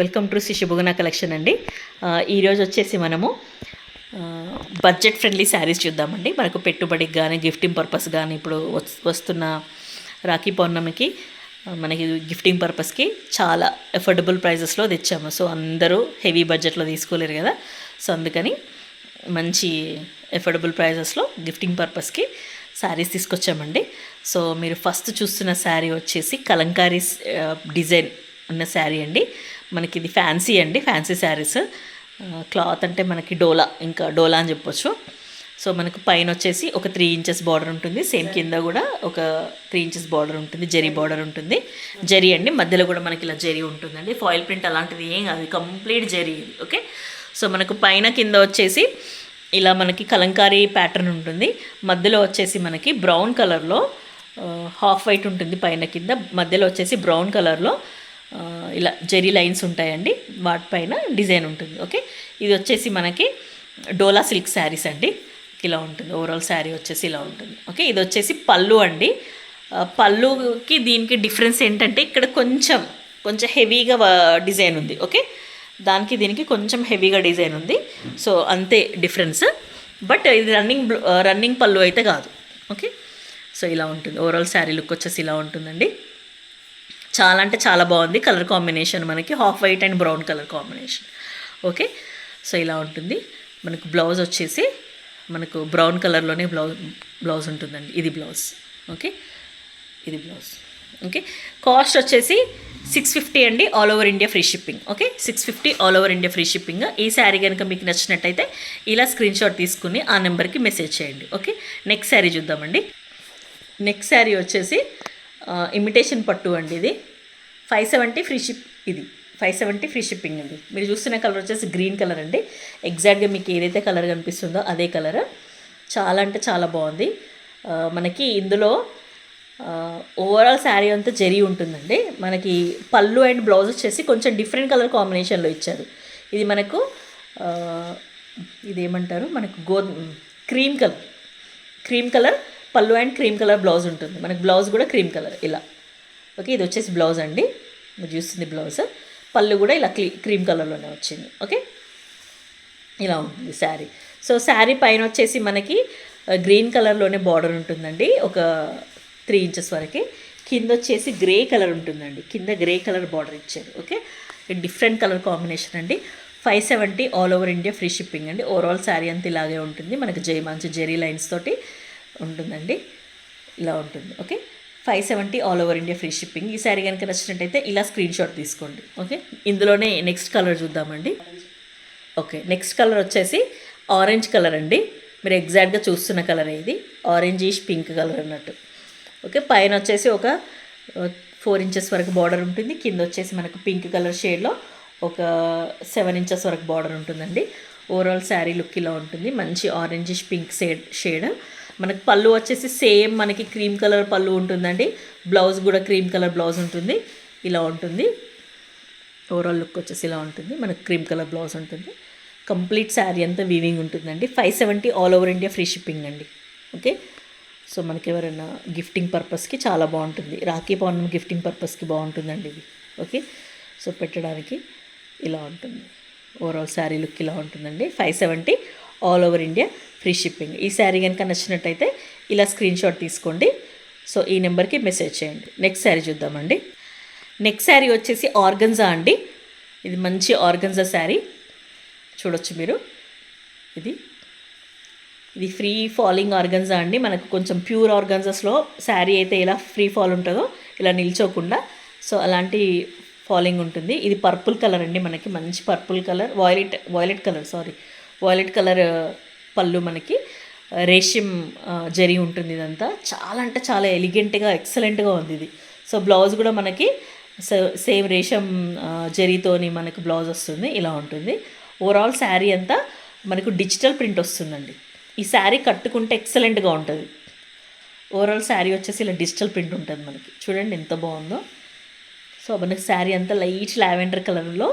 Welcome to Shri Shubhaguna collection అండి. ఈరోజు వచ్చేసి మనము బడ్జెట్ ఫ్రెండ్లీ శారీస్ చూద్దామండి. మనకు పెట్టుబడికి కానీ గిఫ్టింగ్ పర్పస్ కానీ ఇప్పుడు వస్తున్న రాఖీ పౌర్ణమికి మనకి గిఫ్టింగ్ పర్పస్కి చాలా ఎఫోర్డబుల్ ప్రైజెస్లో తెచ్చాము. సో అందరూ హెవీ బడ్జెట్లో తీసుకోలేరు కదా. సో అందుకని మంచి ఎఫోర్డబుల్ ప్రైజెస్లో గిఫ్టింగ్ పర్పస్కి శారీస్ తీసుకొచ్చామండి. సో మీరు ఫస్ట్ చూస్తున్న శారీ వచ్చేసి కలంకారీ డిజైన్ ఉన్న శారీ అండి. మనకి ఇది ఫ్యాన్సీ అండి ఫ్యాన్సీ శారీస్. క్లాత్ అంటే మనకి డోలా ఇంకా డోలా అని చెప్పొచ్చు. సో మనకు పైన వచ్చేసి ఒక త్రీ ఇంచెస్ బార్డర్ ఉంటుంది. సేమ్ కింద కూడా ఒక త్రీ ఇంచెస్ బార్డర్ ఉంటుంది. జరీ బార్డర్ ఉంటుంది. జరీ అండి. మధ్యలో కూడా మనకి ఇలా జరీ ఉంటుందండి. ఫాయిల్ ప్రింట్ అలాంటిది ఏం కాదు. కంప్లీట్ జరీ ఇది ఓకే సో మనకు పైన కింద వచ్చేసి ఇలా మనకి కలంకారీ ప్యాటర్న్ ఉంటుంది. మధ్యలో వచ్చేసి మనకి బ్రౌన్ కలర్లో హాఫ్ వైట్ ఉంటుంది పైన కింద. మధ్యలో వచ్చేసి బ్రౌన్ కలర్లో ఇలా జెరీ లైన్స్ ఉంటాయండి వాటిపైన డిజైన్ ఉంటుంది ఓకే? ఇది వచ్చేసి మనకి డోలా సిల్క్ శారీస్ అండి ఇలా ఉంటుంది ఓవరాల్ శారీ వచ్చేసి ఇలా ఉంటుంది ఓకే? ఇది వచ్చేసి పళ్ళు అండి. పళ్ళుకి దీనికి డిఫరెన్స్ ఏంటంటే ఇక్కడ కొంచెం కొంచెం హెవీగా డిజైన్ ఉంది ఓకే? దానికి దీనికి కొంచెం హెవీగా డిజైన్ ఉంది సో అంతే డిఫరెన్స్. బట్ ఇది రన్నింగ్ రన్నింగ్ పళ్ళు అయితే కాదు ఓకే? సో ఇలా ఉంటుంది ఓవరాల్ శారీ లుక్ వచ్చేసి ఇలా ఉంటుందండి. చాలా అంటే చాలా బాగుంది. కలర్ కాంబినేషన్ మనకి half white and brown colour combination okay so ఇలా ఉంటుంది. మనకు బ్లౌజ్ వచ్చేసి మనకు బ్రౌన్ కలర్లోనే బ్లౌజ్ బ్లౌజ్ ఉంటుందండి. ఇది బ్లౌజ్ ఓకే ఇది బ్లౌజ్ ఓకే కాస్ట్ వచ్చేసి సిక్స్ ఫిఫ్టీ అండి. All over India free shipping okay six fifty all over India free shipping ఈ శారీ కనుక మీకు నచ్చినట్టయితే ఇలా స్క్రీన్ షాట్ తీసుకుని ఆ నెంబర్కి మెసేజ్ చేయండి. ఓకే నెక్స్ట్ శారీ చూద్దామండి. నెక్స్ట్ శారీ వచ్చేసి ఇమిటేషన్ పట్టు అండి ఇది. ఫైవ్ సెవెంటీ ఫ్రీ షిప్ ఇది. ఫైవ్ సెవెంటీ ఫ్రీ షిప్పింగ్ అండి. మీరు చూస్తున్న కలర్ వచ్చేసి గ్రీన్ కలర్ అండి. ఎగ్జాక్ట్గా మీకు ఏదైతే కలర్ కనిపిస్తుందో అదే కలర్ చాలా అంటే చాలా బాగుంది. మనకి ఇందులో ఓవరాల్ శారీ అంతా జరీ ఉంటుందండి. మనకి పళ్ళు అండ్ బ్లౌజ్ వచ్చేసి కొంచెం డిఫరెంట్ కలర్ కాంబినేషన్లో ఇచ్చారు. ఇది మనకు ఇది ఇదేమంటారు? మనకు గో క్రీమ్ కలర్ క్రీమ్ కలర్ పళ్ళు అండ్ క్రీమ్ కలర్ బ్లౌజ్ ఉంటుంది. మనకి బ్లౌజ్ కూడా క్రీమ్ కలర్ ఇలా. ఓకే ఇది వచ్చేసి బ్లౌజ్ అండి. మీరు చూస్తుంది బ్లౌజ్. పళ్ళు కూడా ఇలా క్రీమ్ కలర్లోనే వచ్చింది. ఓకే? ఇలా ఉంటుంది శారీ. సో శారీ పైన వచ్చేసి మనకి గ్రీన్ కలర్లోనే బార్డర్ ఉంటుందండి. ఒక త్రీ ఇంచెస్ వరకు. కింద వచ్చేసి గ్రే కలర్ ఉంటుందండి. కింద గ్రే కలర్ బార్డర్ ఇచ్చారు. ఓకే? డిఫరెంట్ కలర్ కాంబినేషన్ అండి. Five seventy all over India free shipping అండి. ఓవరాల్ శారీ అంతా ఇలాగే ఉంటుంది. మనకి జై మంచి జెరీ లైన్స్ తోటి ఉంటుందండి. ఇలా ఉంటుంది. Okay? Five seventy all over India free shipping. ఈ శారీ కనుక నచ్చినట్టయితే ఇలా స్క్రీన్ షాట్ తీసుకోండి. ఓకే? ఇందులోనే నెక్స్ట్ కలర్ చూద్దామండి. ఓకే నెక్స్ట్ కలర్ వచ్చేసి ఆరెంజ్ కలర్ అండి. మీరు ఎగ్జాక్ట్గా చూస్తున్న కలర్ ఇది. ఆరెంజిష్ పింక్ కలర్ అన్నట్టు. ఓకే? పైన వచ్చేసి ఒక ఫోర్ ఇంచెస్ వరకు బార్డర్ ఉంటుంది. కింద వచ్చేసి మనకు పింక్ కలర్ షేడ్లో ఒక సెవెన్ ఇంచెస్ వరకు బార్డర్ ఉంటుందండి. ఓవరాల్ శారీ లుక్ ఇలా ఉంటుంది. మంచి ఆరెంజిష్ పింక్ షేడ్ షేడ్. మనకు పళ్ళు వచ్చేసి సేమ్ మనకి క్రీమ్ కలర్ పళ్ళు ఉంటుందండి. బ్లౌజ్ కూడా క్రీమ్ కలర్ బ్లౌజ్ ఉంటుంది. ఇలా ఉంటుంది. ఓవరాల్ లుక్ వచ్చేసి ఇలా ఉంటుంది. మనకు క్రీమ్ కలర్ బ్లౌజ్ ఉంటుంది. కంప్లీట్ శారీ అంతా వీవింగ్ ఉంటుందండి. Five seventy all over India free shipping అండి. ఓకే సో మనకి ఎవరైనా గిఫ్టింగ్ పర్పస్కి చాలా బాగుంటుంది. రాఖీ పౌర్ణమి గిఫ్టింగ్ పర్పస్కి బాగుంటుందండి ఇది. ఓకే సో పెట్టడానికి ఇలా ఉంటుంది. ఓవరాల్ శారీ లుక్ ఇలా ఉంటుందండి. Five seventy all over India free shipping. ఈ శారీ కనుక నచ్చినట్టయితే ఇలా స్క్రీన్ షాట్ తీసుకోండి. సో ఈ నెంబర్కి మెసేజ్ చేయండి. నెక్స్ట్ శారీ చూద్దామండి. నెక్స్ట్ శారీ వచ్చేసి ఆర్గన్జా అండి. ఇది మంచి ఆర్గన్జా శారీ. చూడొచ్చు మీరు. ఇది. ఇది ఫ్రీ ఫాలింగ్ ఆర్గన్జా అండి. మనకు కొంచెం ప్యూర్ ఆర్గన్జాస్లో శారీ అయితే ఎలా ఫ్రీ ఫాల్ ఉంటుందో ఇలా నిల్చోకుండా. సో అలాంటి ఫాలింగ్ ఉంటుంది. ఇది పర్పుల్ కలర్ అండి మనకి. మంచి purple colour. Violet violet colour sorry. Violet colour పళ్ళు మనకి రేషియం జరీ ఉంటుంది ఇదంతా. చాలా అంటే చాలా ఎలిగెంట్గా ఎక్సలెంట్గా ఉంది ఇది. సో బ్లౌజ్ కూడా మనకి సేమ్ రేషం జరీతోని మనకు బ్లౌజ్ వస్తుంది ఇలా ఉంటుంది. ఓవరాల్ శారీ అంతా మనకు డిజిటల్ ప్రింట్ వస్తుందండి. ఈ శారీ కట్టుకుంటే ఎక్సలెంట్గా ఉంటుంది. ఓవరాల్ శారీ వచ్చేసి ఇలా డిజిటల్ ప్రింట్ ఉంటుంది మనకి. చూడండి ఎంత బాగుందో. సో మనకి శారీ అంతా లైట్ లావెండర్ కలర్లో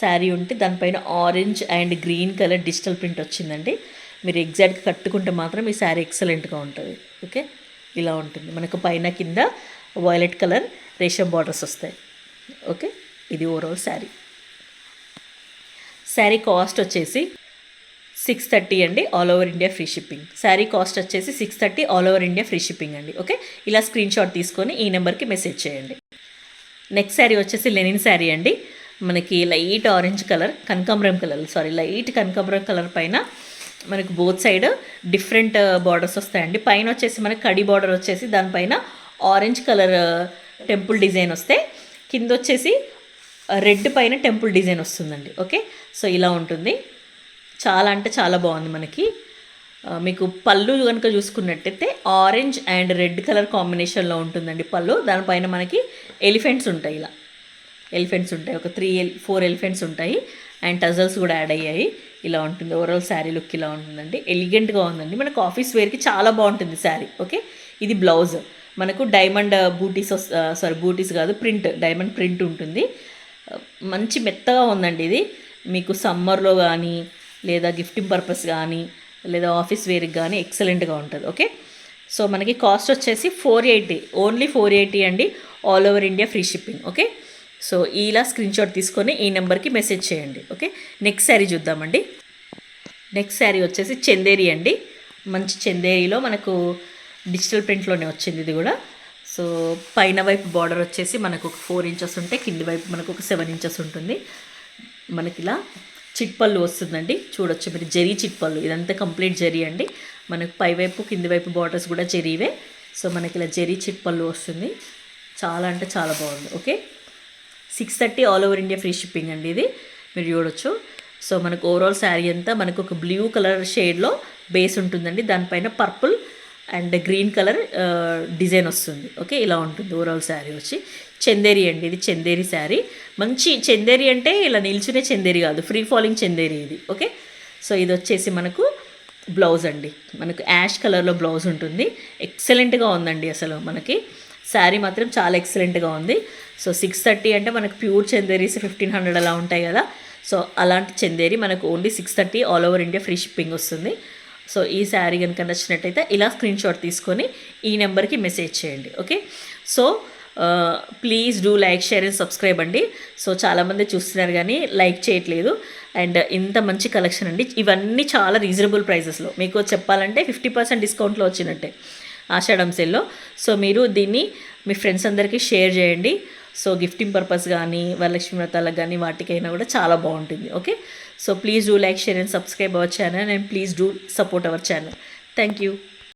శారీ ఉంటే దానిపైన orange and green colour digital print వచ్చిందండి. మీరు ఎగ్జాక్ట్గా కట్టుకుంటే మాత్రం ఈ శారీ ఎక్సలెంట్గా ఉంటుంది. ఓకే? ఇలా ఉంటుంది. మనకు పైన కింద వైలెట్ కలర్ రేషం బార్డర్స్ వస్తాయి. ఓకే? ఇది ఓవరాల్ శారీ. శారీ కాస్ట్ వచ్చేసి సిక్స్ థర్టీ అండి all over India free shipping. Sari cost వచ్చేసి six thirty all over India free shipping అండి. ఓకే? ఇలా స్క్రీన్ షాట్ తీసుకొని ఈ నెంబర్కి మెసేజ్ చేయండి. నెక్స్ట్ శారీ వచ్చేసి లెనిన్ శారీ అండి. మనకి లైట్ ఆరెంజ్ కలర్ కనకాంబరం కలర్ సారీ లైట్ కనకాంబరం కలర్ పైన మనకు both side different uh, borders వస్తాయండి. పైన వచ్చేసి మనకి కడి బార్డర్ వచ్చేసి దానిపైన orange colour uh, temple design వస్తే కింద వచ్చేసి uh, రెడ్ పైన టెంపుల్ డిజైన్ వస్తుందండి. ఓకే సో ఇలా ఉంటుంది. చాలా అంటే చాలా బాగుంది మనకి. మీకు పళ్ళు కనుక చూసుకున్నట్టయితే ఆరెంజ్ అండ్ రెడ్ కలర్ కాంబినేషన్లో ఉంటుందండి పళ్ళు. దానిపైన మనకి ఎలిఫెంట్స్ ఉంటాయి ఇలా. ఎలిఫెంట్స్ ఉంటాయి. ఒక త్రీ ఎల్ ఫోర్ ఎలిఫెంట్స్ ఉంటాయి. అండ్ టజల్స్ కూడా యాడ్ అయ్యాయి. ఇలా ఉంటుంది. ఓవరాల్ శారీ లుక్ ఇలా ఉంటుందండి. ఎలిగెంట్గా ఉందండి. మనకు ఆఫీస్ వేర్కి చాలా బాగుంటుంది శారీ ఓకే ఇది బ్లౌజ్ మనకు డైమండ్ బూటీస్ సారీ బూటీస్ కాదు ప్రింట్ డైమండ్ ప్రింట్ ఉంటుంది. Uh, మంచి మెత్తగా ఉందండి ఇది. మీకు సమ్మర్లో కానీ లేదా గిఫ్టింగ్ పర్పస్ కానీ లేదా ఆఫీస్ వేర్కి కానీ ఎక్సలెంట్గా ఉంటుంది. ఓకే సో మనకి కాస్ట్ వచ్చేసి four eighty only four eighty అండి. All over India free shipping okay so ఇలా స్క్రీన్ షాట్ తీసుకొని ఈ నెంబర్కి మెసేజ్ చేయండి ఓకే నెక్స్ట్ శారీ చూద్దామండి. నెక్స్ట్ శారీ వచ్చేసి చందేరి అండి. మంచి చందేరిలో మనకు డిజిటల్ ప్రింట్లోనే వచ్చింది ఇది కూడా. సో పైన వైపు బార్డర్ వచ్చేసి మనకు ఒక ఫోర్ ఇంచెస్ ఉంటే కింది వైపు మనకు ఒక సెవెన్ ఇంచెస్ ఉంటుంది. మనకి ఇలా చిట్పళ్ళు వస్తుందండి. చూడొచ్చు మీరు జరీ చిట్పళ్ళు. ఇదంతా కంప్లీట్ జరీ అండి. మనకు పై వైపు కింది వైపు బార్డర్స్ కూడా జరీవే. సో మనకి ఇలా జరీ చిట్పళ్ళు వస్తుంది. చాలా అంటే చాలా బాగుంది okay six thirty all over India free shipping అండి ఇది. మీరు చూడొచ్చు. సో మనకు ఓవరాల్ శారీ అంతా మనకు ఒక బ్లూ కలర్ షేడ్లో బేస్ ఉంటుందండి. దానిపైన purple and green colour design వస్తుంది. ఓకే ఇలా ఉంటుంది ఓవరాల్ శారీ వచ్చి. చందేరి అండి ఇది చందేరి శారీ. మంచి చందేరి అంటే ఇలా నిల్చునే చందేరి కాదు ఫ్రీ ఫాలింగ్ చందేరి ఇది. ఓకే సో ఇది వచ్చేసి మనకు బ్లౌజ్ అండి. మనకు యాష్ కలర్లో బ్లౌజ్ ఉంటుంది. ఎక్సలెంట్గా ఉందండి అసలు మనకి. శారీ మాత్రం చాలా ఎక్సలెంట్గా ఉంది. సో సిక్స్ థర్టీ అంటే మనకు ప్యూర్ చందేరీస్ ఫిఫ్టీన్ హండ్రెడ్ అలా ఉంటాయి కదా. సో అలాంటి చందేరి మనకు only six thirty all over India free shipping వస్తుంది. సో ఈ శారీ కనుక నచ్చినట్టయితే ఇలా స్క్రీన్ షాట్ తీసుకొని ఈ నెంబర్కి మెసేజ్ చేయండి. Okay? So please do like share and subscribe అండి. సో చాలామంది చూస్తున్నారు కానీ లైక్ చేయట్లేదు. అండ్ ఇంత మంచి కలెక్షన్ అండి. ఇవన్నీ చాలా రీజనబుల్ ప్రైజెస్లో. మీకు చెప్పాలంటే ఫిఫ్టీ పర్సెంట్ డిస్కౌంట్లో వచ్చినట్టే. ఆషాఢం సెల్లో. సో మీరు దీన్ని మీ ఫ్రెండ్స్ అందరికీ షేర్ చేయండి. సో గిఫ్టింగ్ పర్పస్ కానీ వరలక్ష్మి వ్రతాలకు కానీ వాటికైనా కూడా చాలా బాగుంటుంది. Okay? So please do like share and subscribe our channel and please do support our channel. Thank you.